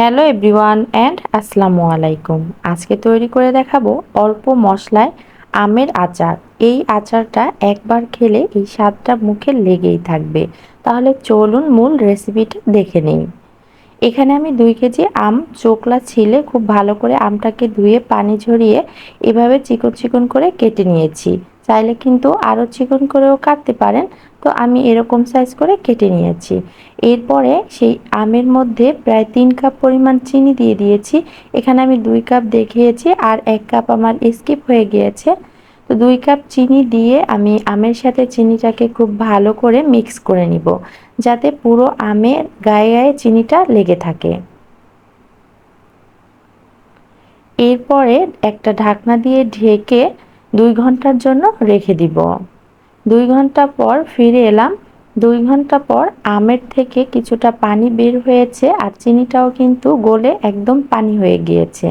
Hello everyone and আসসালামু আলাইকুম। আজকে তৈরি করে দেখাবো অল্প মশলায় আমের আচার। এই আচারটা একবার খেলে এই স্বাদটা মুখে লেগেই থাকবে। তাহলে চলুন মূল রেসিপিটা দেখে নিই। এখানে আমি দুই কেজি আম চোকলা ছিলে খুব ভালো করে আমটাকে ধুয়ে পানি ঝরিয়ে এভাবে চিকন চিকন করে কেটে নিয়েছি। চাইলে কিন্তু আরও চিকন করেও কাটতে পারেন। তো আমি এরকম সাইজ করে কেটে নিয়েছি। এরপরে সেই আমের মধ্যে প্রায় তিন কাপ পরিমাণ চিনি দিয়ে দিয়েছি। এখানে আমি দুই কাপ দেখিয়েছি আর এক কাপ আমার স্কিপ হয়ে গিয়েছে। তো দুই কাপ চিনি দিয়ে আমি আমের সাথে চিনিটাকে খুব ভালো করে মিক্স করে নিব, যাতে পুরো আমের গায়ে গায়ে চিনিটা লেগে থাকে। এরপরে একটা ঢাকনা দিয়ে ঢেকে দুই ঘণ্টার জন্য রেখে দিব। দুই ঘণ্টা পর ফিরে এলাম। দুই ঘণ্টা পর আমের থেকে কিছুটা পানি বের হয়েছে আর চিনিটাও কিন্তু গলে একদম পানি হয়ে গিয়েছে।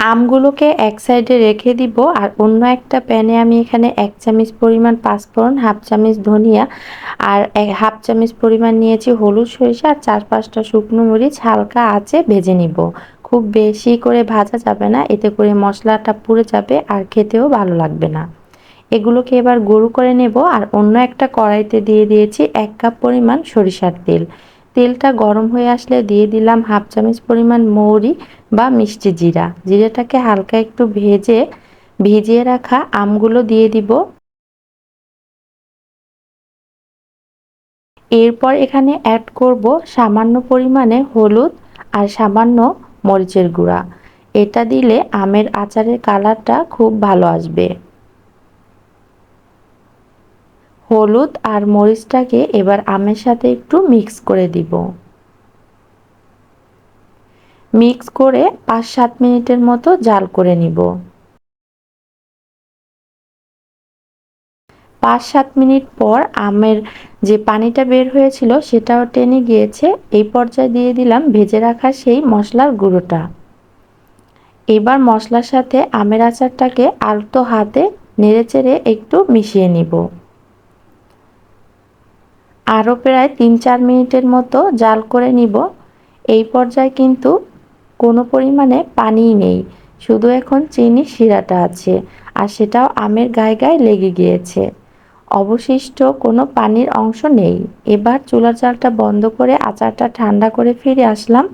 আমগুলোকে এক সাইডে রেখে দিব আর অন্য একটা প্যানে আমি এখানে এক চামচ পরিমাণ পাঁচফোড়ন, হাফ চামচ ধনিয়া আর হাফ চামচ পরিমাণ নিয়েছি হলুদ সরিষা আর চার পাঁচটা শুকনো মরিচ হালকা আঁচে ভেজে নিব। খুব বেশি করে ভাজা যাবে না, এতে করে মশলাটা পুড়ে যাবে আর খেতেও ভালো লাগবে না। এগুলোকে এবার গরু করে নেব আর অন্য একটা কড়াইতে দিয়ে দিয়েছি এক কাপ পরিমাণ সরিষার তেল। তেলটা গরম হয়ে আসলে দিয়ে দিলাম হাফ চামচ পরিমাণ মৌরি বা মিষ্টি জিরা। জিরাটাকে হালকা একটু ভেজে, ভিজিয়ে রাখা আমগুলো দিয়ে দিব। এরপর এখানে অ্যাড করব সামান্য পরিমাণে হলুদ আর সামান্য মরিচের গুঁড়া। এটা দিলে আমের আচারের কালারটা খুব ভালো আসবে। হলুদ আর মরিচটাকে এবার আমের সাথে একটু মিক্স করে দিব। মিক্স করে পাঁচ সাত মিনিটের মতো জাল করে নিব। পাঁচ সাত মিনিট পর আমের যে পানিটা বের হয়েছিল সেটাও টেনে গিয়েছে। এই পর্যায়ে দিয়ে দিলাম ভেজে রাখা সেই মশলার গুঁড়োটা। এবার মশলার সাথে আমের আচারটাকে আলতো হাতে নেড়েচেড়ে একটু মিশিয়ে নিব। আরও প্রায় তিন চার মিনিটের মতো জাল করে নিব। এই পর্যায়ে কিন্তু কোনো পরিমাণে পানিই নেই। শুধু এখন চিনি শিরাটা আছে আর সেটাও আমের গায়ে গায়ে লেগে গিয়েছে। অবশিষ্ট কোনো পানির অংশ নেই। এবার চুলার চালটা বন্ধ করে আচারটা ঠান্ডা করে ফিরে আসলাম।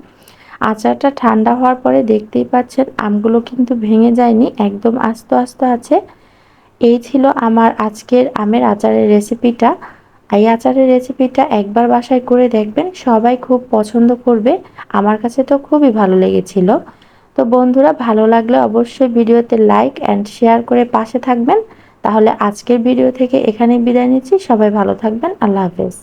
আচারটা ঠান্ডা হওয়ার পরে দেখতেই পাচ্ছেন আমগুলো কিন্তু ভেঙে যায়নি, একদম আস্ত আস্ত আছে। এই ছিল আমার আজকের আমের আচারের রেসিপিটা। এই আচারের রেসিপিটা একবার বাসায় করে দেখবেন, সবাই খুব পছন্দ করবে। আমার কাছে তো খুবই ভালো লেগেছিল। তো বন্ধুরা, ভালো লাগলে অবশ্যই ভিডিওতে লাইক অ্যান্ড শেয়ার করে পাশে থাকবেন। তাহলে আজকের ভিডিও থেকে এখানে বিদায় নিচ্ছি। সবাই ভালো থাকবেন। আল্লাহ হাফেজ।